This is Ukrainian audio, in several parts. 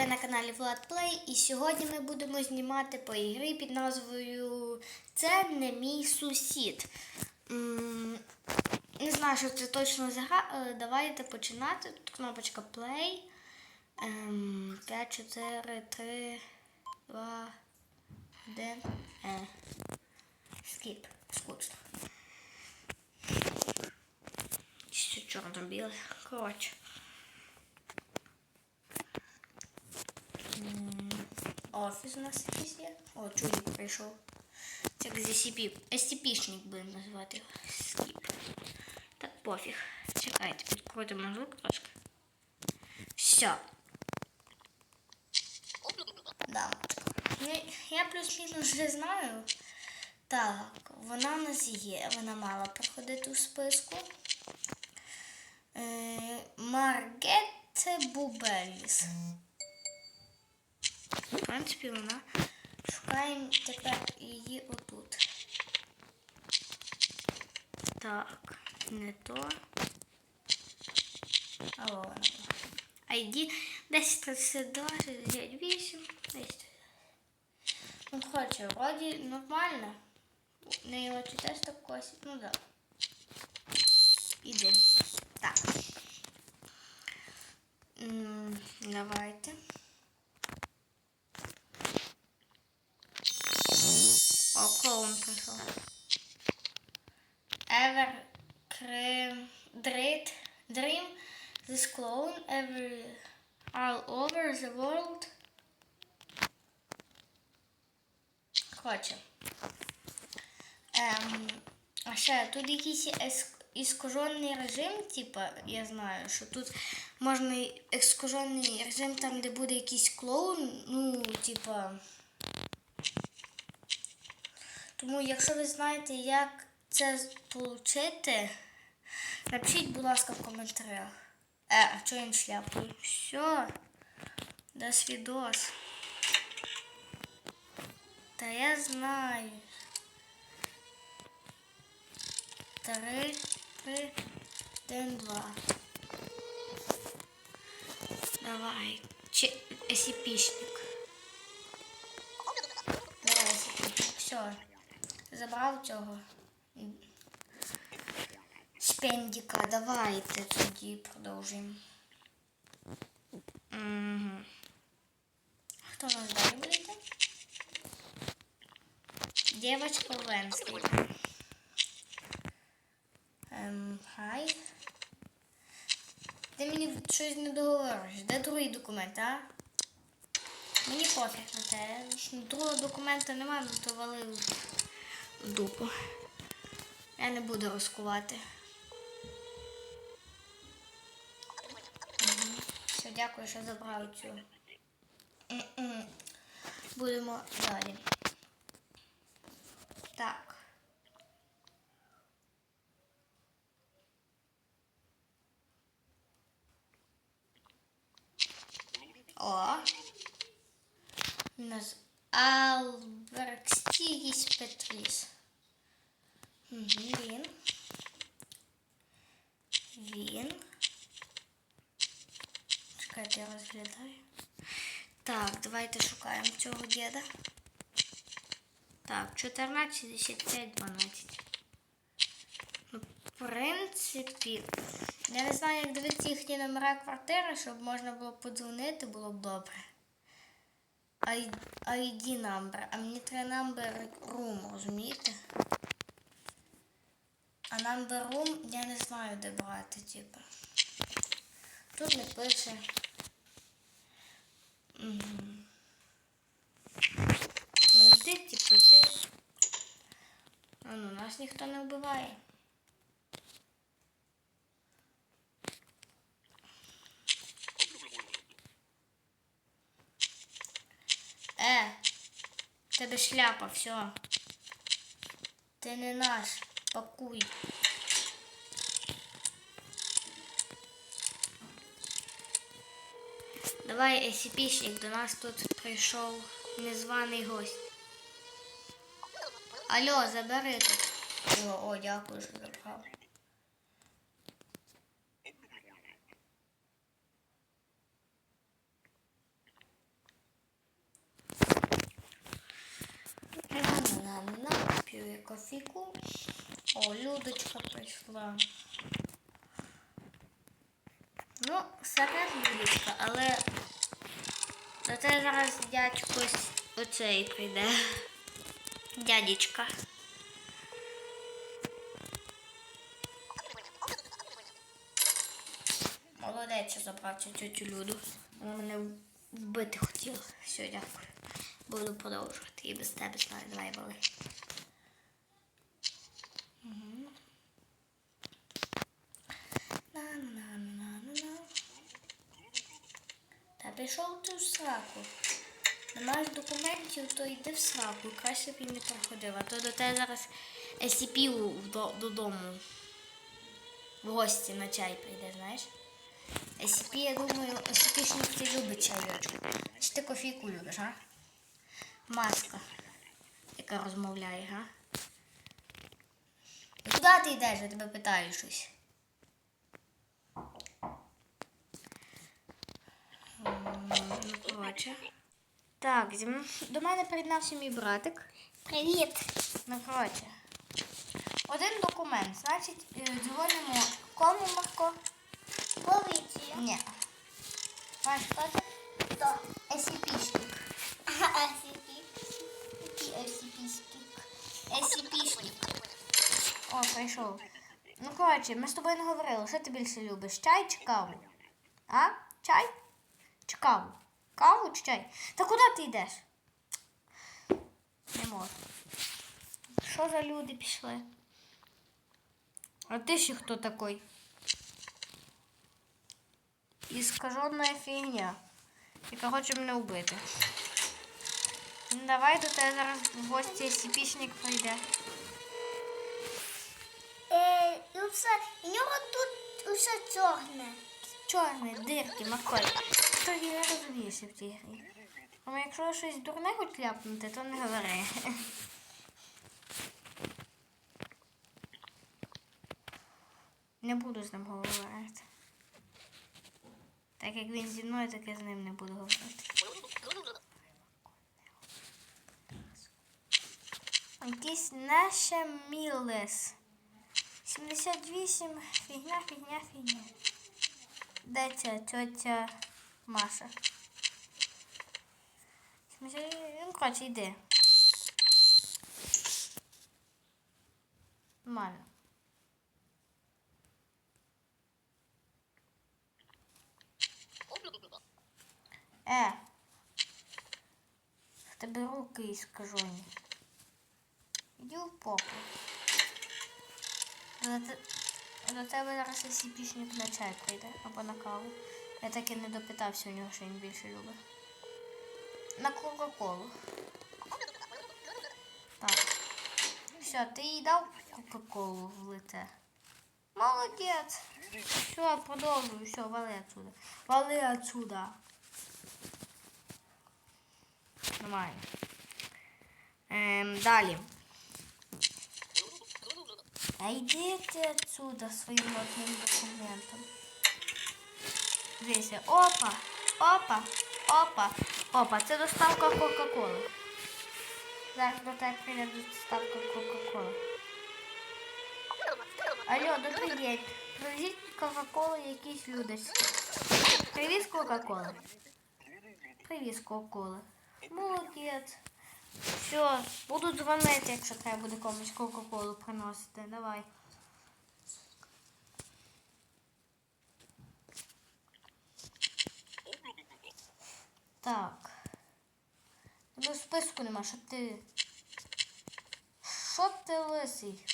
ви на каналі Влад Плей, і сьогодні ми будемо знімати по ігрі під назвою Це не мій сусід. Не знаю, що це точно за гра. Е, Давайте починати. Тут кнопочка Play. Ем, 5, 4, 3, 2, 1. Е. Скіп. Скучно. Ще чорно-біле. Коротше. Офіс у нас якийсь є. О, чоловік прийшов. Це SCP. SCP-шник будемо називати. Скіп. Так, пофіг. Чекайте, підкрутимо звук трошки. Все. Да. Я, я плюс-мінус вже знаю. Так, вона у нас є. Вона мала проходити у списку. Е, Маргетте Бубеліс. В принципі, вона. Шукаємо тепер її отут. Так, не то. А вона. ID 1032 68 10. Ну, коротше, вроді нормально. Не його чи теж так косить. Ну да. Іди. Так. Давайте. Ever dread dream this clone ever all over the world. Хоче. Ем, а ще тут якийсь ес- режим, типа, я знаю, що тут можна і екскажений режим там, де буде якийсь клоун, ну, типа. Тому, якщо ви знаєте, як це отримати, напишіть, будь ласка, в коментарях. Е, а чого він шляпою? Все. До свідос. Та я знаю. Три, три, один, два. Давай. Чи SCP-шник. Давай, SCP. Все. Забрав цього. Спендіка. Давайте тоді продовжуємо. Угу. Хто нас далі буде? Девочка Венслі. Ем, хай. Ти мені щось не договориш. Де другий документ, а? Мені пофіг на те. Другого документа немає, ну то валив дупу. Я не буду розкувати. Все, дякую, що забрав цю. Будемо далі. Так. О. У нас Алберкстігіс Петріс. Він. Він. Чекайте, я розглядаю. Так, давайте шукаємо цього діда. Так, 14, 65, 12. Ну, в принципі, я не знаю, як дивитися їхні номера квартири, щоб можна було подзвонити, було б добре. ID number. А мені треба number room, розумієте? Number room я не знаю, де брати, типу. Тут не пише. Ну, йди, типу, ти. А ну, нас ніхто не вбиває. Е, тебе шляпа, все. Ти не наш. Пакуй. Давай, SCP-шник, до нас тут прийшов незваний гость. Алло, забери тут. О, о, дякую, що забрав. п'ю я кофійку. Людочка прийшла. Ну, саме Людочка, але тебе зараз дядько оцей прийде. Дядечка. Молодець, забрав цю Люду. Вона мене вбити хотіла. Все, дякую. Буду продовжувати і без тебе знаю, давай. Мгм. На-на-на-на-на-на. Та пішов ти в сраку. Не маєш документів, то йди в сраку. Краще б і не проходив. А то до тебе зараз SCP додому. В гості на чай прийде, знаєш? SCP, я думаю, SCP-шник любить чайочок. Чи ти кофійку любиш, а? Маска, яка розмовляє, га? Куди ти йдеш? Я тебе питаю щось. Коротше. Так, зі м- до мене приєднався мій братик. Привіт. Ну, коротше. Один документ. Значить, е, дзвонимо кому Марко? Поліція. Ні. Знаєш, хто? Хто? SCP-шник. SCP. Який SCP-шник? SCP-шник. О, прийшов. Ну, коротше, ми з тобою не говорили. Що ти більше любиш? Чай чи каву? А? Чай? Чи каву? Каву чи чай? Та куди ти йдеш? Не можу. Що за люди пішли? А ти ще хто такий? Іскажена фігня, яка хоче мене вбити. Ну, давай до тебе зараз в гості сіпічник прийде. Е, і все, і нього тут усе чорне. Чорні дирки, Маколь. Ти не розумієшся в цій грі. Але якщо щось дурне хоч ляпнути, то не говори. Не буду з ним говорити. Так як він зі мною, так я з ним не буду говорити. Якийсь Наша Мілес. 78, фігня, фігня, фігня. Ця тьотя Маша? 70, ну, коротше, йди. Нормально. Е. Тебе руки іскажені. Іди в попу. До, те- до тебе зараз сіпічник на чай прийде або на каву. Я так і не допитався у нього, що він більше любить. На Кока-Колу. Так. Все, ти їй дав Кока-Колу в лице. Молодець. Все, продовжую, все, вали отсюда. Вали отсюда. Нормально. Ем, далі. А йди ти отсюда своїм одним документом. Дивися, опа, опа, опа, опа, це доставка Кока-Коли. Зараз до тебе прийде доставка Кока-Коли. Алло, добрий день. Привезіть Кока-Колу якісь людочки. Привіз Кока-Коли. Привіз Кока-Коли. Молодець. Все, буду дзвонити, якщо треба буде комусь Кока-Колу приносити. Давай. Так. Тебе в списку нема, що ти. Що ти лисий?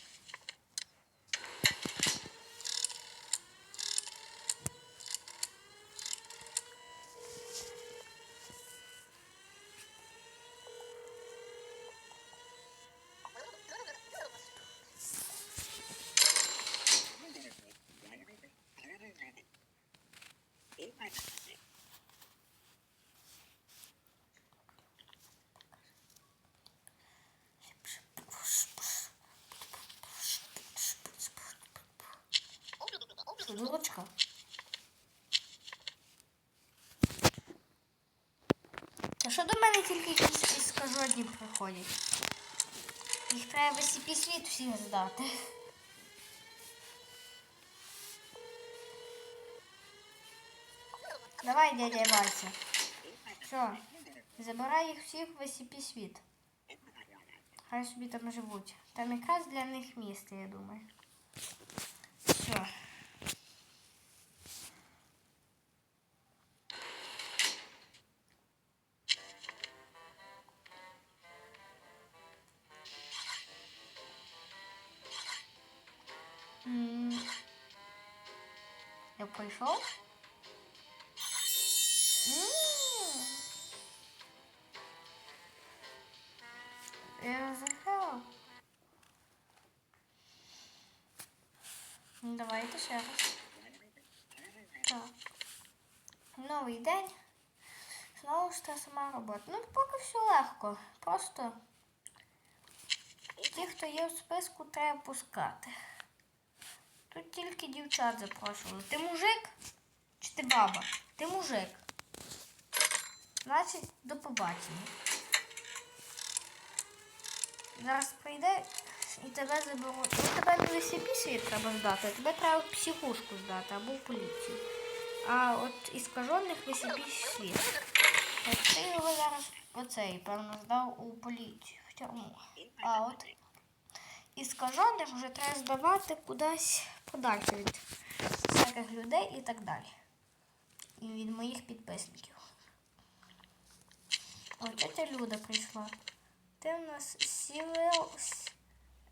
Що, дурочка? Та що до мене тільки якісь іскажені приходять? Їх треба в SCP світ всіх здати. Давай, дядя Вася. Що? Забирай їх всіх в SCP світ. Хай собі там живуть. Там якраз для них місце, я думаю. Все. Давайте ще раз. Так. Новий день. Знову ж та сама робота. Ну, поки все легко. Просто ті, хто є в списку, треба пускати. Тут тільки дівчат запрошували. Ти мужик? Чи ти баба? Ти мужик. Значить, до побачення. Зараз прийде і тебе заберуть. Ну, тебе не SCP світ треба здати, а тебе треба психушку здати або в поліцію. А от іскажених в SCP світ. От ти його зараз оцей, певно, здав у поліцію, в тюрму. А от іскажених вже треба здавати кудись подальше від всяких людей і так далі. І від моїх підписників. О, тетя Люда прийшла. Ти в нас сілив.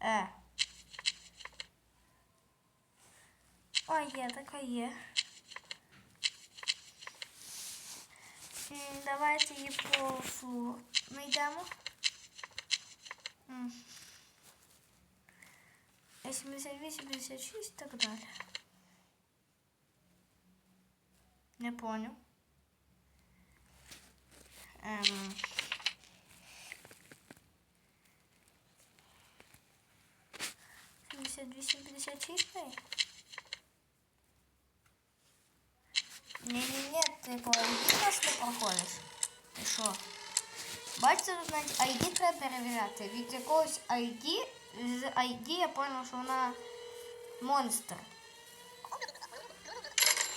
Е. А, є, така є. Давайте її по флу знайдемо. М. 78, 56 і так далі. Не понял. Ем. Сімдесят вісім, п'ятдесят шість дай. Ні-ні-ні, ти по ID нас не проходиш. Ти що? Бачите, тут навіть ID треба перевіряти. Від якогось ID, з ID я зрозумів, що вона монстр.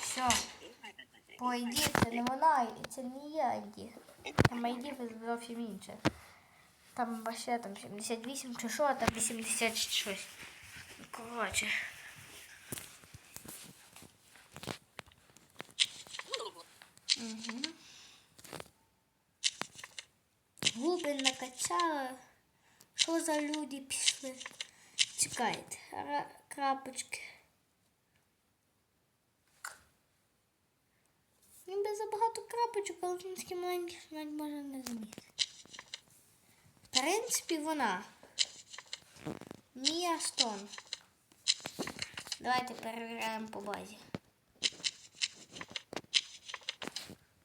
Все. По ID це не вона, це не є ID. Там ID зовсім інше. Там вообще там 78 чи що, а там 80 Коротше. Угу. Губи накачала. Що за люди пішли? Чекайте. Крапочки. Ніби забагато крапочок, але він такі маленькі, що навіть можна не замітити. В принципі, вона. Мія Стон. Давайте перевіряємо по базі.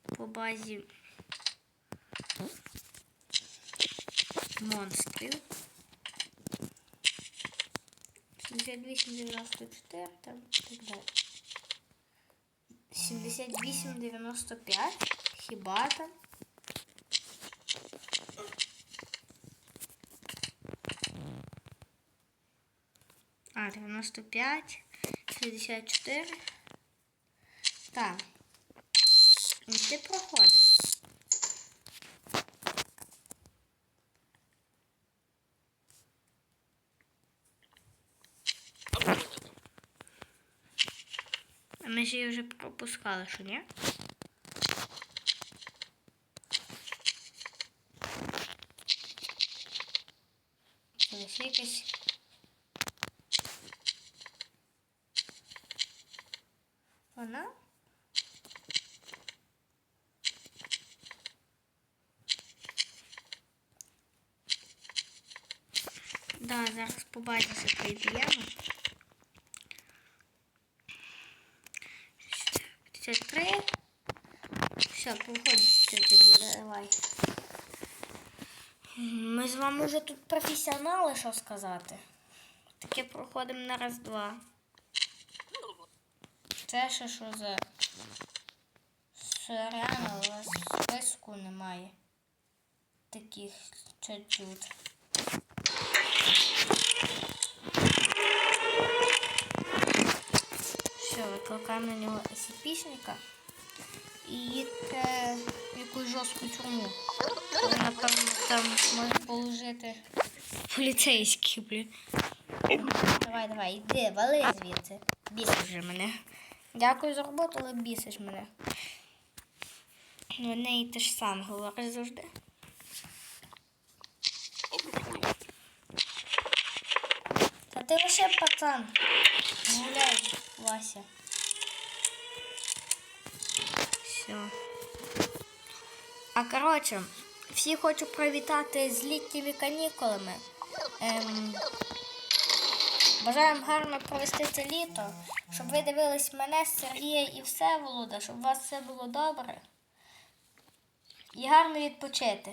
По базі монстрів. 78, 94, там і так далі. 78, 95. Хіба там? 95, 64. Так. Ну, ти проходиш. Ми ж її вже пропускали, що ні? Це якась. Вона? Да, зараз побачиться прийдемо. 53. Все, походить давай. Ми з вами вже тут професіонали, що сказати. Таке проходимо на раз-два. Це ще що за Соряна, у вас списку немає таких чуть-чуть. Все, викликаємо на нього SCP-шника і їдьте в якусь жорстку тюрму. Напевно, там може положити поліцейські, блін. Давай, давай, йди, вали звідси. Бісиш вже мене. Дякую за роботу, але бісиш мене. Ну, неї те ж саме говориш завжди. Та ти лише пацан. Гуляй, Вася. Все. А коротше, всі хочу привітати з літніми канікулами. Ем, бажаємо гарно провести це літо, щоб ви дивились мене, Сергія і Всеволода, щоб у вас все було добре. І гарно відпочити.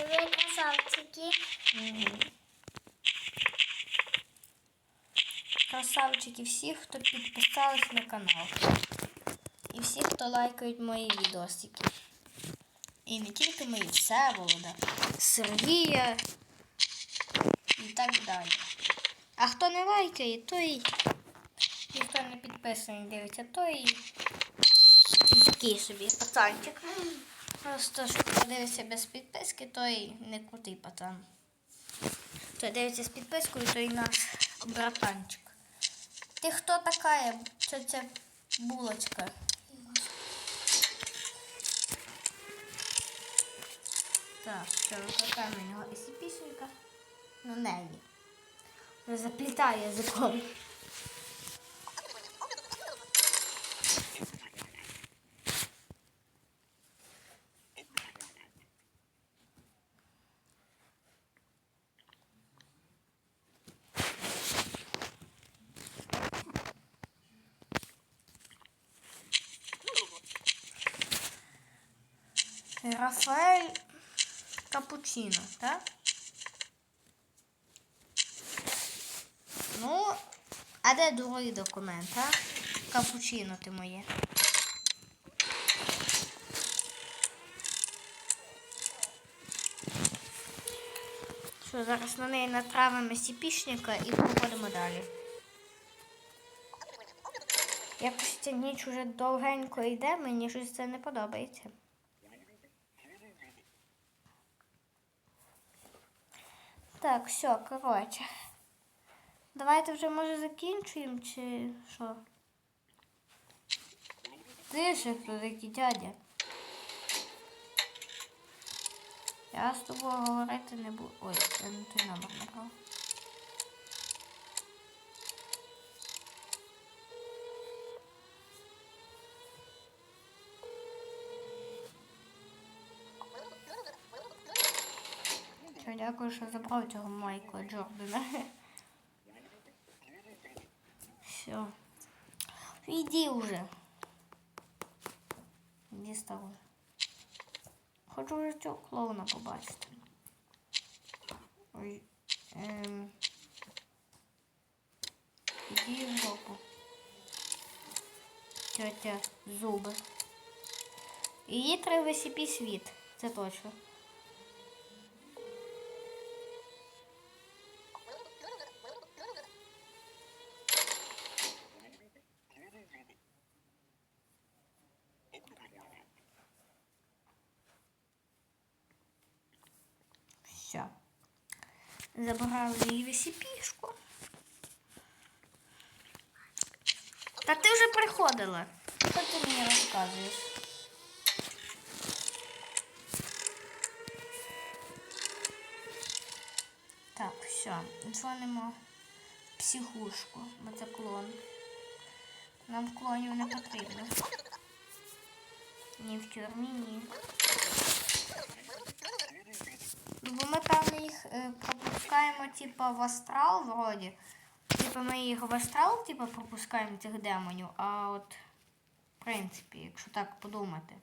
Підписики, ви красавчики. Красавчики всіх, хто підписались на канал. І всі, хто лайкають мої відосики. І не тільки мої, Всеволода, Сергія і так далі. А хто не лайкає, той і хто не підписаний дивиться, той і такий собі пацанчик. Просто що подивиться без підписки, той не крутий пацан. Хто дивиться з підпискою, той наш братанчик. Ти хто така? Це ця булочка. Так, що викликаємо на нього SCP-шника. Ну, неї. Заплітає язиком. Рафаель Капучино, так? Ну, а де другий документ, а? Капучино ти моє. Що, зараз на неї натравимо сіпішника і походимо далі. Якось ця ніч уже довгенько йде, мені щось це не подобається. Так, все, коротше. Давайте вже може закінчуємо чи що? Тише, хто такий дядя? Я з тобою говорити не буду. Ой, я не той номер набрав. Все, дякую, що забрав цього Майкла Джордана. Все. Іди уже. Іди з тобою. Хочу вже цього клоуна побачити. Ой. Ем. Іди в жопу. Тетя зуби. Її треба SCP світ. Це точно. Все. Забрали її висіпішку. Та ти вже приходила. Що ти мені розказуєш? Так, все. Дзвонимо в психушку, бо це клон. Нам клонів не потрібно. Ні в тюрмі, ні. Бо ми, певно, їх е, пропускаємо, типа, в астрал вроді. Типа ми їх в астрал, типа, пропускаємо цих демонів, а от, в принципі, якщо так подумати.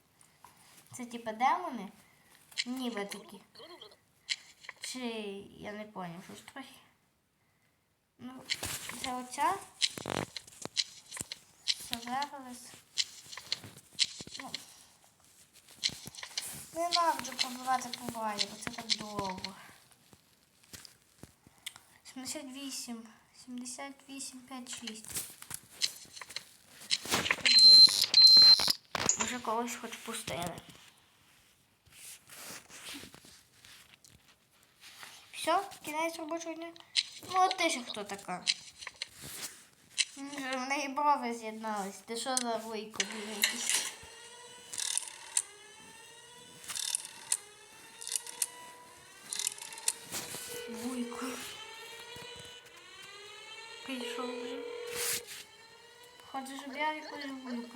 Це типа демони, ніби такі. Чи я не поняв, що трохи. Ну, це оця. Це пожерлись. Ну, ненавиджу побивати по баї, бо це так довго. 78, 78, 5, 6. Може когось хоч пустили. Все, кінець робочого дня. Ну, а ти ж хто така? М, В неї брови з'єднались. Ти що за вуйко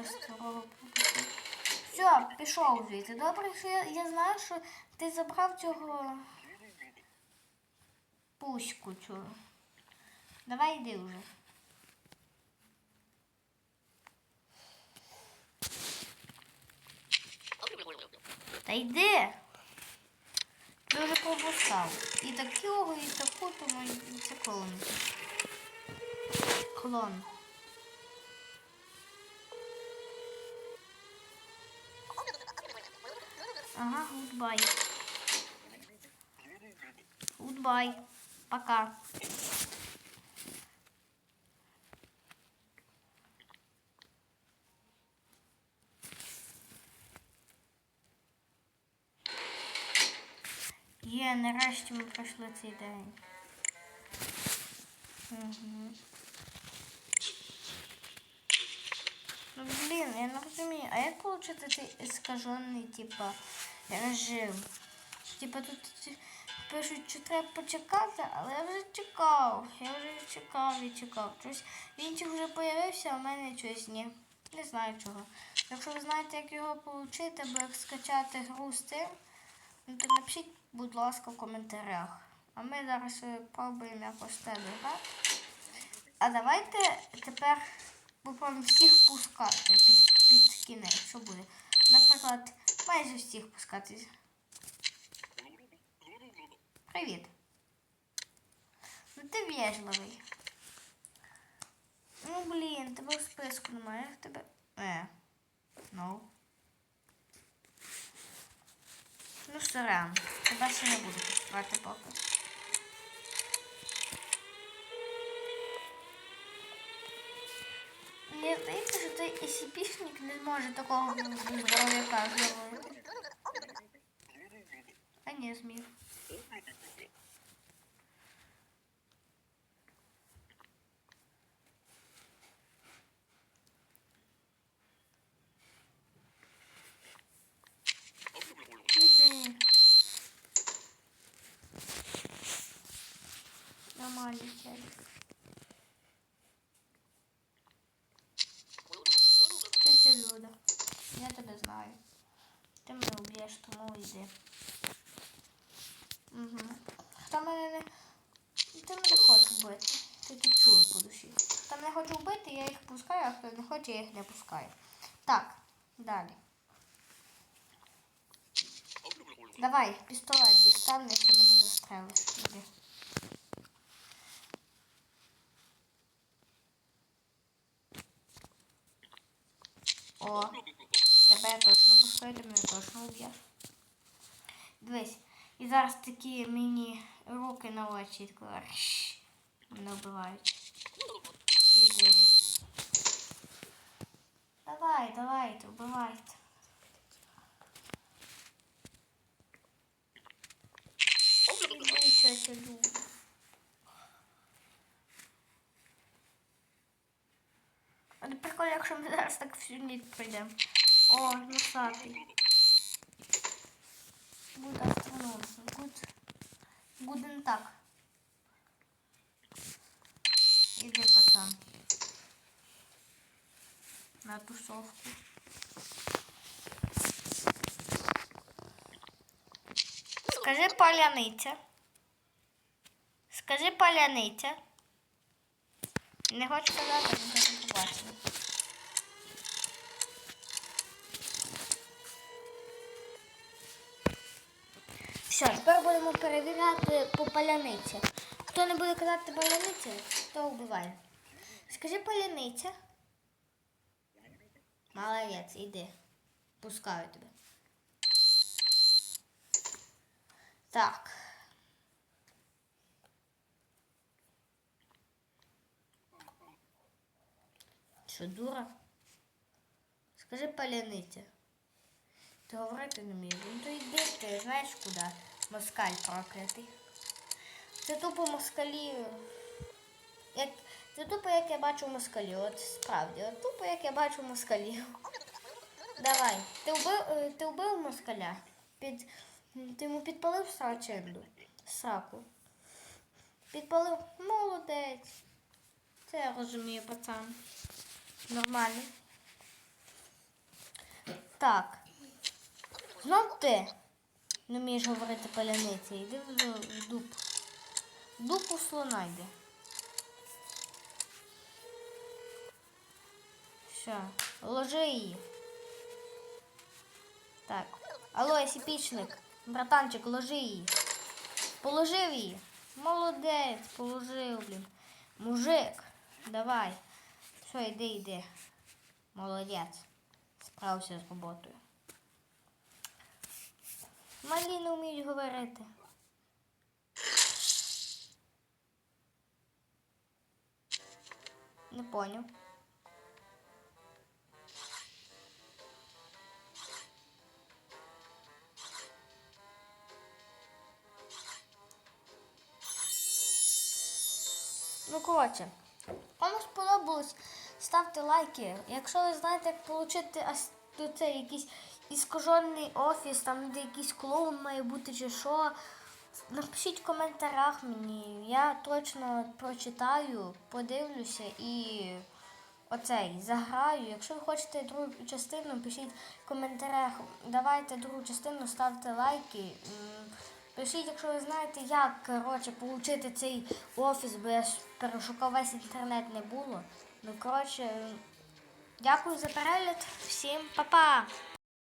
Старого. Все, пішов звідти. Добре, що я, я знаю, що ти забрав цього пуську цю. Давай йди вже. Та йди. Ти вже пропускав. І такого, і таку, тому це клон. Клон. Ага, гудбай. Гудбай. Пока. Є, нарешті ми пройшли цей день. Угу. Ну, блін, я не розумію, а як отримати цей іскажений, типа, режим? Типа тут пишуть, що треба почекати, але я вже чекав. Я вже чекав і чекав. Щось інших вже появився, а в мене щось ні. Не знаю чого. Якщо ви знаєте, як його отримати, або як скачати гру з цим, ну, то напишіть, будь ласка, в коментарях. А ми зараз е, пробуємо якось те дограти. А давайте тепер попробуємо всіх пускати під, під кінець. Що буде? Наприклад, майже всіх пускати. Привіт. Ну ти вежливий. Ну блін, тебе в списку немає. Як тебе. Е. Ну. Ну сорян. Тебе ще не буду пускати поки. Мені здається, що цей SCP-шник не зможе такого здоров'яка зробити. А не зміг. Іди. Нормально Ти уб'єш, тому йди. Угу. Хто мене не. Ти мене хоче вбити. Тільки чую по душі. Хто мене хоче вбити, я їх пускаю, а хто не хоче, я їх не пускаю. Так, далі. Давай, пістолет дістав, якщо мене застрелиш. Іди. О, тебе я точно пускаю, ти мене точно уб'єш. Дивись, і зараз такі мені руки на очі тако, мене вбивають. Іди. Давай, давайте, вбивайте. Іди, тетя Люба. А не прикольно, якщо ми зараз так всю ніч пройдемо. О, носатий. Good afternoon. Good. Guten Tag. Іди, пацан. На тусовку. Скажи паляниця. Скажи паляниця. Не хочу казати, не хочу побачити. Все, тепер будемо перевіряти по паляниці. Хто не буде казати паляниця, то вбиває. Скажи паляниця. Молодець, іди. Пускаю тебе. Так. Що, дура? Скажи паляниця. Ти говорити не вмієш. Ну то йди ти, знаєш куди? Москаль проклятий. Це тупо москалі. Як... Це тупо, як я бачу москалів. От справді, от тупо, як я бачу москалів. Давай. Ти вбив, е, ти вбив москаля? Під... Ти йому підпалив сраченду? Сраку. Підпалив. Молодець. Це я розумію, пацан. Нормально. Так. Знов ти не вмієш говорити паляниці. Йди в, дуб. Дуб у слона йди. Все, ложи її. Так. Алло, сіпічник. Братанчик, ложи її. Положив її. Молодець, положив, блін. Мужик, давай. Все, йди, йди. Молодець. Справився з роботою. Малі не вміють говорити. Не поняв. Ну, коротше, кому сподобалось, ставте лайки. Якщо ви знаєте, як отримати це якийсь іскажений офіс, там де якийсь клоун має бути чи що, напишіть в коментарях мені. Я точно прочитаю, подивлюся і оцей заграю. Якщо ви хочете другу частину, пишіть в коментарях. Давайте другу частину, ставте лайки. Пишіть, якщо ви знаєте, як коротше, отримати цей офіс, бо я ж перешукав весь інтернет не було. Ну, коротше, дякую за перегляд. Всім па-па!